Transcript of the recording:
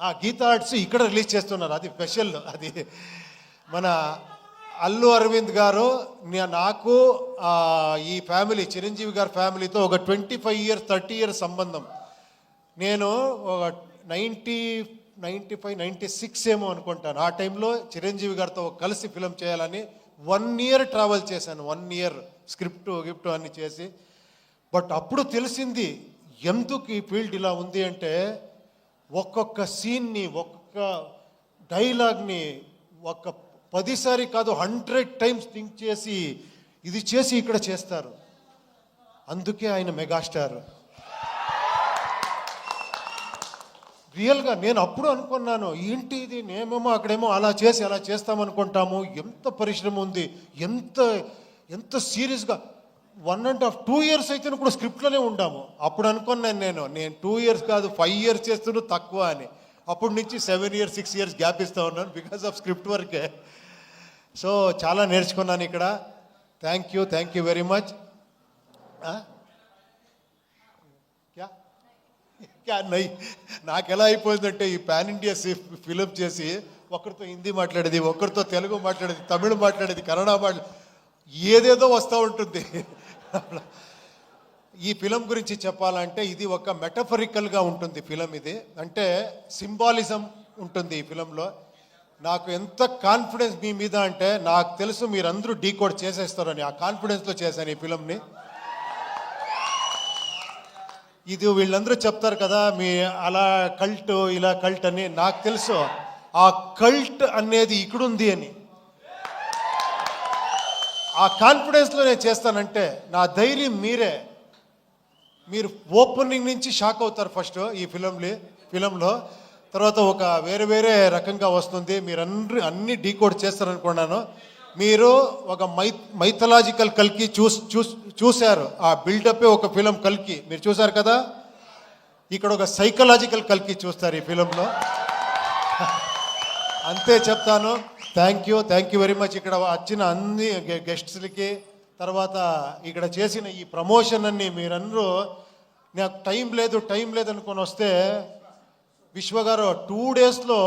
ఆ గీతా ఆర్ట్స్ ఇక్కడ రిలీజ్ చేస్తున్నారు. అది స్పెషల్. అది మన అల్లు అరవింద్ గారు నాకు ఈ ఫ్యామిలీ చిరంజీవి గారి ఫ్యామిలీతో ఒక twenty five years thirty years సంబంధం. నేను ఒక ninety ninety five ninety six ఏమో అనుకుంటాను. ఆ టైంలో చిరంజీవి గారితో కలిసి ఫిలం చేయాలని వన్ ఇయర్ ట్రావెల్ చేశాను. వన్ ఇయర్ స్క్రిప్ట్ గిఫ్ట్ అన్ని చేసి. బట్ అప్పుడు తెలిసింది ఎందుకు ఈ ఫీల్డ్ ఇలా ఉంది అంటే ఒక్కొక్క సీన్ని ఒక్కొక్క డైలాగ్ని ఒక పదిసారి కాదు హండ్రెడ్ టైమ్స్ థింక్ చేసి ఇది చేసి ఇక్కడ చేస్తారు. అందుకే ఆయన మెగాస్టార్. రియల్గా నేను అప్పుడు అనుకున్నాను ఏంటి ఇది నేమేమో అక్కడేమో అలా చేసి అలా చేస్తామనుకుంటాము ఎంత పరిశ్రమ ఉంది ఎంత ఎంత సీరియస్గా one and half two years అయితే కూడా స్క్రిప్ట్లోనే ఉండాము. అప్పుడు అనుకున్నాను నేను నేను టూ ఇయర్స్ కాదు ఫైవ్ ఇయర్స్ చేస్తున్నా తక్కువ అని. అప్పటి నుంచి seven years six years gap ఇస్తూ ఉన్నాను బికాస్ ఆఫ్ స్క్రిప్ట్ వర్కే సో చాలా నేర్చుకున్నాను ఇక్కడ. Thank you thank you very much క్యా? క్యా నై? నాకు ఎలా అయిపోయిందంటే ఈ పాన్ ఇండియా ఫిలిం చేసి ఒకరితో హిందీ మాట్లాడేది ఒకరితో తెలుగు మాట్లాడేది తమిళ మాట్లాడేది కన్నడ మాట్లాడేది ఏదేదో వస్తూ ఉంటుంది. ఈ ఫిలం గురించి చెప్పాలంటే ఇది ఒక మెటఫరికల్గా ఉంటుంది ఫిలం ఇది. అంటే సింబాలిజం ఉంటుంది ఈ ఫిలంలో. నాకు ఎంత కాన్ఫిడెన్స్ మీ మీద అంటే నాకు తెలుసు మీరందరూ డీకోడ్ చేసేస్తారని ఆ కాన్ఫిడెన్స్లో చేశాను ఈ ఫిలంని. ఇది వీళ్ళందరూ చెప్తారు కదా మీ అలా కల్ట్ ఇలా కల్ట్ అని. నాకు తెలుసు ఆ కల్ట్ అనేది ఇక్కడుంది అని. ఆ కాన్ఫిడెన్స్లో నేను చేస్తానంటే నా ధైర్యం మీరే. మీరు ఓపెనింగ్ నుంచి షాక్ అవుతారు ఫస్ట్ ఈ ఫిలంలో ఫిలంలో తర్వాత ఒక వేరే వేరే రకంగా వస్తుంది. మీరు అన్ని అన్ని డీకోడ్ చేస్తారనుకున్నాను. మీరు ఒక మై మైథలాజికల్ కల్కి చూస్ చూస్ చూశారు. ఆ బిల్డప్ ఒక ఫిలం కల్కి. మీరు చూశారు కదా? ఇక్కడ ఒక సైకలాజికల్ కల్కి చూస్తారు ఈ ఫిలంలో అంతే చెప్తాను. Thank you thank you very much ఇక్కడ వచ్చిన అన్ని గె- గెస్ట్స్లకి తర్వాత ఇక్కడ చేసిన ఈ ప్రమోషన్ అన్ని మీరందరూ నాకు టైం లేదు టైం లేదనుకొని వస్తే విశ్వగారు టూ డేస్లో